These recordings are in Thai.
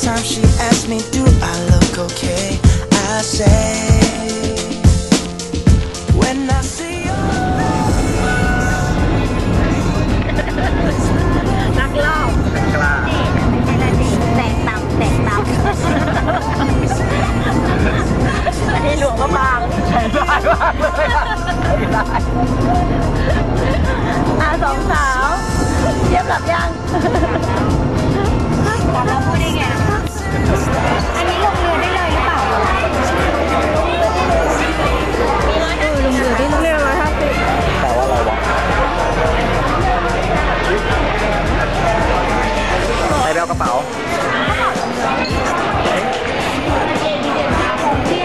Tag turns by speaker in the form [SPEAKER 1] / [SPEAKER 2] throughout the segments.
[SPEAKER 1] time she asks me, Do I look okay? I say, When I see you.
[SPEAKER 2] นักล่าแตกต่ำแตกต่ำอันนี้หลวงพระบางใช่ได้มากเลยอะสองสาวเทียบกับยัง พูดได้ไงอันนี้ลงเรือได้เลยหรือเปล่าเออลงเรือได้เลยเรือร้อยห้าสิบ
[SPEAKER 3] แต่ว่าอะไรวะใส่เบลกระเป๋า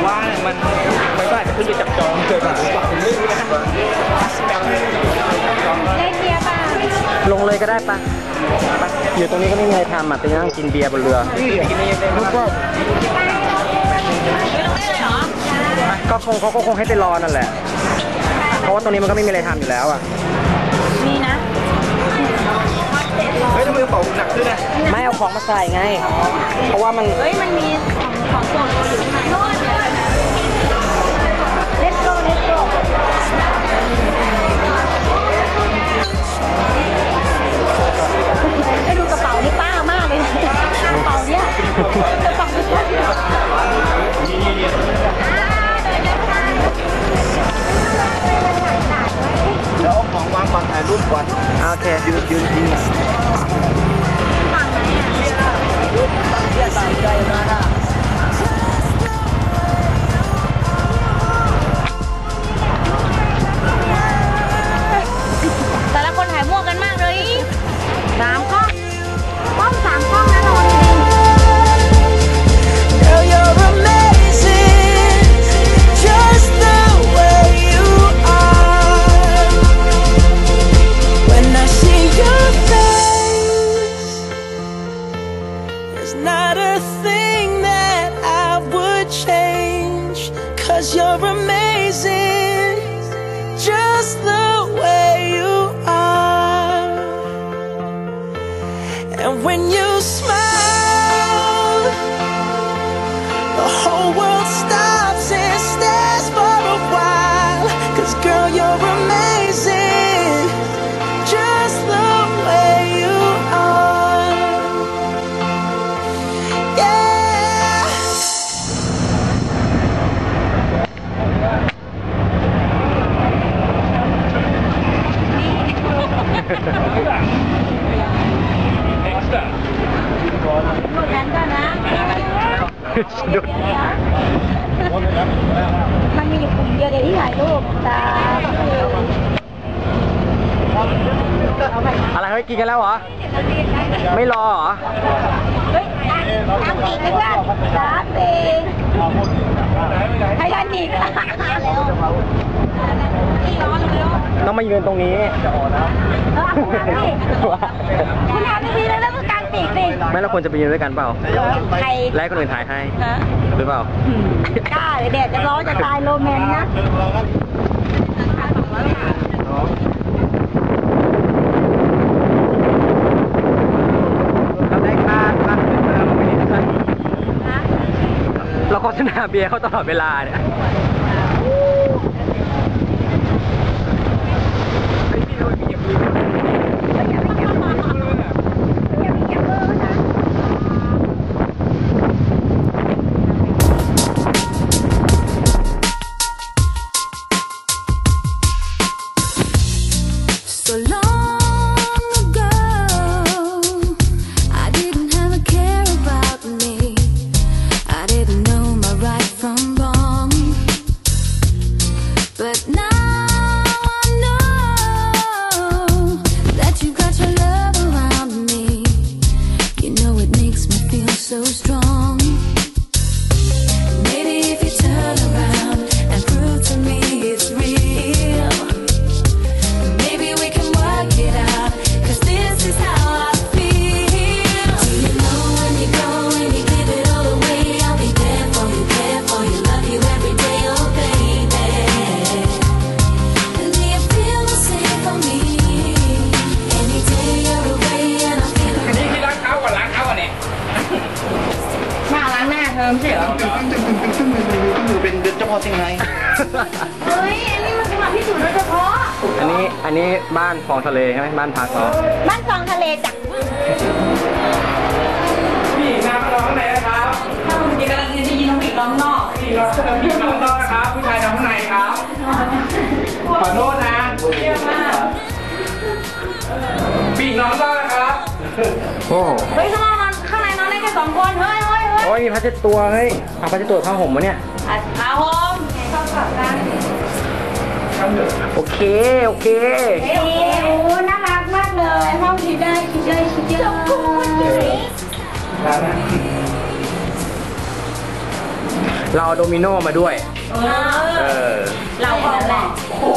[SPEAKER 3] ว่าเนี่ยมันมันก็อาจจะขึ้นไปจับจองเกิดแบบนี้ผมไม่รู้นะ
[SPEAKER 2] เล่นเบียร์ป่ะ
[SPEAKER 3] ลงเลยก็ได้ปะไปอยู่ตรงนี้ก็ไม่มีอะไรทำอะไปนั่งกินเบียร์บนเรือก็คงเขาก็คงให้ไปรอนั่นแหละ เพราะว่าตรงนี้มันก็ไม่มีอะไรทำอยู่แล้วอะ
[SPEAKER 2] มีนะ
[SPEAKER 3] เฮ้ยทำไมกระเป๋าหนักขึ้นอะไม่เอาของมาใส่ไง เพราะว่ามัน
[SPEAKER 2] เฮ้ย มันมีของของโปรดเราอยู่ข้างใน เนี้ยกระเป๋านี้เดี๋
[SPEAKER 3] ยวเอาของวางก่อนถ่ายรูปก่อนโอเคยืนยืนยืน
[SPEAKER 1] not a thing that I would change. Cause you're amazing, just the
[SPEAKER 3] สะดุด
[SPEAKER 2] มันมีอยู่กลุ่มเดียวเดี๋ยที่ถ่ายรูปสา
[SPEAKER 3] อะไรเฮ้ยกินกันแล้วเหรอ ไม่รอเหรอ
[SPEAKER 2] เฮ้ยตามอีกนเพื่อนสามสี่ให้กันอีก
[SPEAKER 3] ต้องมายืนตรงนี้
[SPEAKER 2] คุณทำดีเลยแล้วก็กางปี กสิ
[SPEAKER 3] ไม่เราควรจะไปยืนด้วยกันเปล่า
[SPEAKER 2] ใคร
[SPEAKER 3] แลกคนอื่นถ่ายให้
[SPEAKER 2] ฮะ
[SPEAKER 3] หรือเปล่า
[SPEAKER 2] กล้าเลยแดดจะร้อนจะตายโรแมนนะ
[SPEAKER 3] เราได้ค่าค่าขึ้นมาเราไม่ได้ค่าเราโฆษณาเบียร์เขาตลอดเวลาเนี่ย
[SPEAKER 4] So long
[SPEAKER 3] เป็นเจ้าพ่อเซี่ยงไฮ้
[SPEAKER 2] เฮ้ย อันนี้มันสำหรับพี่สุโดยเฉพาะ
[SPEAKER 3] อันนี้อันนี้บ้านคลองทะเลใช่ไหมบ้านพักเขา
[SPEAKER 2] บ้านคลองทะเลจ้ะ
[SPEAKER 5] พี่น้ำร้องไหนนะครับ
[SPEAKER 2] ถ้ามึงจะกำลังจะยินน้องอีกร้องนอก
[SPEAKER 5] พี่ร้องพี่น้องนอกนะครับผู้ชายนอนข้างในครับขอโทษนะ
[SPEAKER 2] เยอะมาก
[SPEAKER 5] ปีกน้องนอกนะครับ
[SPEAKER 3] โอ้
[SPEAKER 2] เฮ้ยข้างนอกนอนข้างในนอนได้แค่สองคนเฮ้ยเฮ้ยเฮ้ย
[SPEAKER 3] โอ้ยมีพัดเช็ดตัวเฮ้ยเอาพัดเช็ดตัวผ้าห่มมาเนี่ย
[SPEAKER 2] อะอาโฮม ชอบกลับกัน
[SPEAKER 3] โอเค โอเค
[SPEAKER 2] เฮ้ยโอ้น่ารักมากเลย ห้องคิดได้คิดได้คิดเยอะกูมันเก๋
[SPEAKER 3] เราเอาโดมิโนมาด้วย เออ
[SPEAKER 2] เราเอาแหละ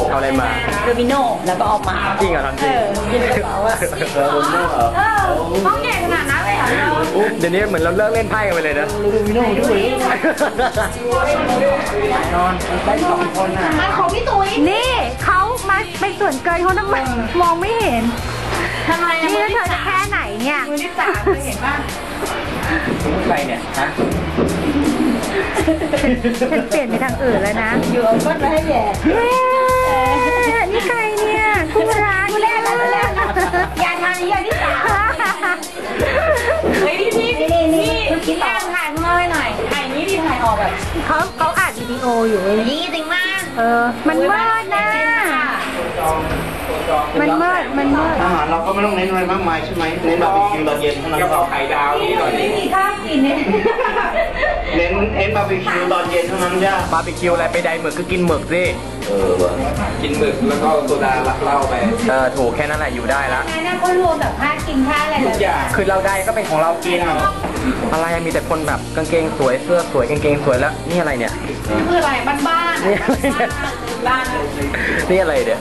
[SPEAKER 3] เอาอะไรมา
[SPEAKER 2] โดมิโนแล้วก็เอามา
[SPEAKER 3] จริงเหรอทำจริง
[SPEAKER 2] เออยินกระเป๋าอะ
[SPEAKER 3] เออโดมิโนเหรอ
[SPEAKER 2] เออห้องใหญ่ขนาดนั้นเลยเหรอเรา
[SPEAKER 3] เดี๋ยวนี้เหมือนเราเลิกเล่นไพ่กันไปเลยนะนอนได้สองคนอะ
[SPEAKER 2] มันของพี่ตุ้ย
[SPEAKER 6] นี่เขามาเป็นส่วนเกินเขาทำไมมองไม่เห็น
[SPEAKER 2] ทำไมอะ
[SPEAKER 6] นี่
[SPEAKER 2] มือ
[SPEAKER 6] แล้วเธ
[SPEAKER 2] ที่
[SPEAKER 6] อจะ
[SPEAKER 2] สาม
[SPEAKER 6] แค่ไหนเนี่ย
[SPEAKER 2] มือที่สามเคยเห็นป่ะ
[SPEAKER 3] ใครเนี่ย ฮะ
[SPEAKER 6] ฉันเปลี่ยนไปทางอื่นแล้วนะ
[SPEAKER 2] อยู่เอาก้นมาให้แย่
[SPEAKER 6] เฮ้ยนี่ใครเนี่ยคู่รัก
[SPEAKER 2] กูเล่นแล้วกูเล่นแล้วอย่าทำอย่างที่สามเฮ้ยพี่พี่พี่พี่พี่แอนถ่ายมาให้หน่อยถ่ายนี้ดิถ่ายออกแบบ
[SPEAKER 6] เขาเขาอัดวิดีโออยู่เว้ย
[SPEAKER 2] นี่จริงมาก
[SPEAKER 6] เออ มันมืดนะมันมืดมันมืด
[SPEAKER 3] อาหารเราก็ไม่ต้องเน้นอะไรมากมายใช่ไหมเน้นบาร์บีคิวตอนเย็นเท่านั้น
[SPEAKER 5] กระ
[SPEAKER 3] พ
[SPEAKER 5] เพ
[SPEAKER 3] อ
[SPEAKER 5] ราไข่ดาวนี่หน่อย
[SPEAKER 2] ไม่มีข้าวกินเนี่ย
[SPEAKER 3] เน้นเน้นบาร์บีคิวตอนเย็นเท่านั้นจ้าบาร์บีคิวอะไรไปไดหมึกก็กินหมึกสิเออวะ
[SPEAKER 5] กินหมึกแล้วก็โซดาลักเหล้าไป
[SPEAKER 3] เออถูกแค่นั้นแหละอยู่ได้ละ
[SPEAKER 2] งานนั้นก็รวมแบบค่ากินค่าอะไรแบบ
[SPEAKER 5] อย่า
[SPEAKER 3] คือเราได้ก็เป็นของเรากินอะไรอะมีแต่คนแบบกางเกงสวยเสื้อสวยกางเกงสวยแล้วนี่อะไรเนี่ย
[SPEAKER 2] คืออะไรบ้านๆ
[SPEAKER 3] นี่อะไรเนี่ย
[SPEAKER 2] บ้าน
[SPEAKER 3] นี่อะไรเดี๋ยว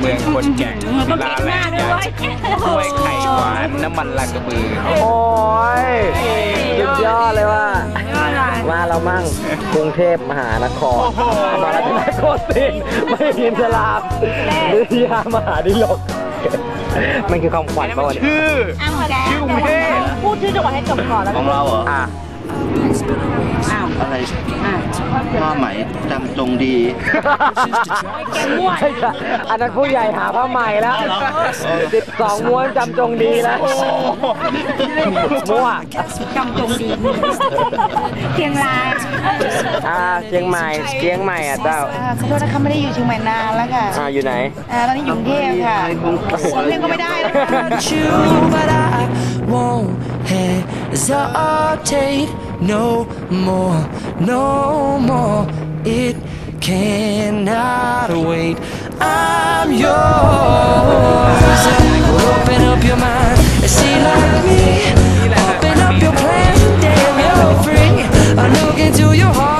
[SPEAKER 5] เมืองคนแก่งศิลาแรงยากล้วยไข่หวานน้ำมันลากระบือ
[SPEAKER 3] โอ้ยสุดยอดเลยว่ามาเรามั่งกรุงเทพมหานครมาแล้วที่ไหนโคตรสินไม่ยินสลามหรือยามหาดิลกมันคือคำขวัญป่ะวะเนี่ย
[SPEAKER 5] ชื่อ
[SPEAKER 2] อ้าวแก
[SPEAKER 5] ชื่อกรุงเทพ
[SPEAKER 6] พูดชื่อจังหวัดให้จบก่อนแล้ว
[SPEAKER 7] ของเราเหรอ
[SPEAKER 3] อะ
[SPEAKER 7] อะไรผ้าไหมจำจงดี
[SPEAKER 3] ใช่ค่ะอันนั้นผู้ใหญ่หาผ้าใหม่แล้วสิบสองม้วนจำจงดีแล้วมั่ว
[SPEAKER 6] จำจงดีเชียงราย
[SPEAKER 3] อ่าเชียงใหม่เชียงใหม่อะเจ้า
[SPEAKER 6] อ่าขอโทษนะคะไม่ได้อยู่เชียงใหม่นานแล้วค่ะ
[SPEAKER 3] อ่าอยู่ไหน
[SPEAKER 6] อ่าตอนนี้อยู่กรุงเทพค่ะกรุงเทพก็ไม่ได้นะคะ
[SPEAKER 1] about you, but I won't hesitate no more, no more. It cannot wait. I'm yours. Open up your mind and see like me. Open up your plans, damn, you're free. I look into your heart.